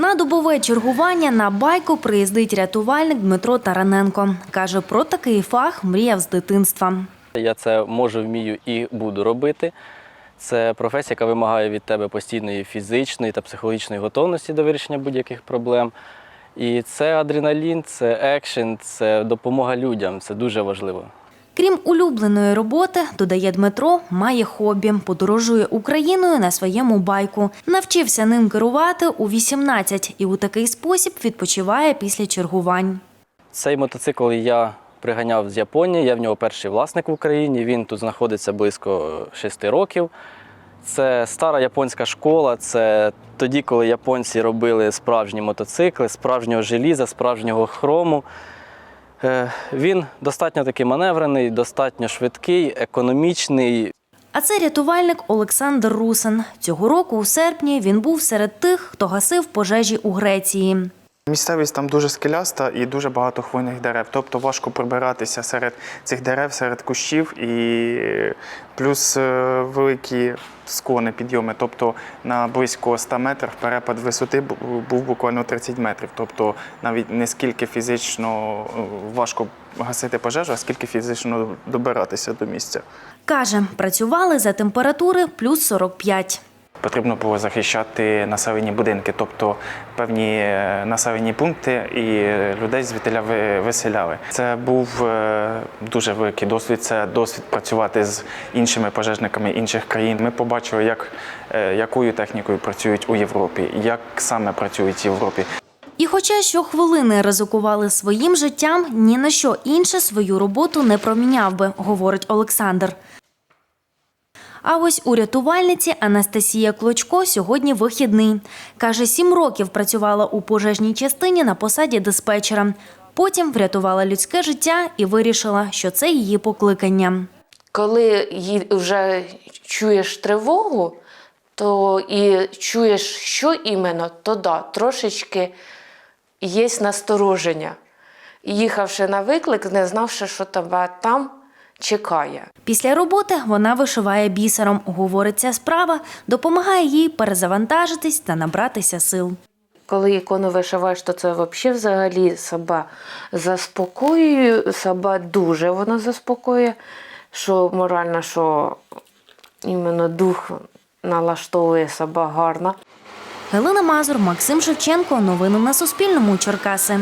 На добове чергування на байку приїздить рятувальник Дмитро Тараненко. Каже, про такий фах мріяв з дитинства. Я це можу, вмію і буду робити. Це професія, яка вимагає від тебе постійної фізичної та психологічної готовності до вирішення будь-яких проблем. І це адреналін, це екшен, це допомога людям. Це дуже важливо. Крім улюбленої роботи, додає Дмитро, має хобі, подорожує Україною на своєму байку. Навчився ним керувати у 18 і у такий спосіб відпочиває після чергувань. Цей мотоцикл я приганяв з Японії. Я в нього перший власник в Україні. Він тут знаходиться близько 6 років. Це стара японська школа. Це тоді, коли японці робили справжні мотоцикли, справжнього желіза, справжнього хрому. Е, Він достатньо такий маневрений, достатньо швидкий, економічний. А це рятувальник Олександр Русин. Цього року, у серпні, він був серед тих, хто гасив пожежі у Греції. Місцевість там дуже скеляста і дуже багато хвойних дерев. Тобто важко прибиратися серед цих дерев, серед кущів і плюс е, великі склони, підйоми. Тобто на близько 100 метрів перепад висоти був буквально 30 метрів. Тобто навіть не скільки фізично е, важко гасити пожежу, а скільки фізично добиратися до місця. Каже, працювали за температури плюс 45. Потрібно було захищати населені будинки, тобто певні е, населені пункти і людей звідтиля ви- виселяли. Це був е, дуже великий досвід. Це досвід працювати з іншими пожежниками інших країн. Ми побачили, як, е, якою технікою працюють у Європі, як саме працюють в Європі. І хоча щохвилини ризикували своїм життям, ні на що інше свою роботу не проміняв би, говорить Олександр. А ось у рятувальниці Анастасія Клочко сьогодні вихідний. Каже, сім років працювала у пожежній частині на посаді диспетчера. Потім врятувала людське життя і вирішила, що це її покликання. коли вже чуєш тривогу, то і чуєш, що іменно, то да, трошечки є настороження. Їхавши на виклик, не знавши, що тебе там чекає. Після роботи вона вишиває бісером. Говорить, ця справа допомагає їй перезавантажитись та набратися сил. Коли ікону вишиваєш, то це взагалі взагалі себе заспокоює, себе дуже вона заспокоює, що морально, що іменно дух налаштовує себе гарно. Галина Мазур, Максим Шевченко. Новини на Суспільному. Черкаси.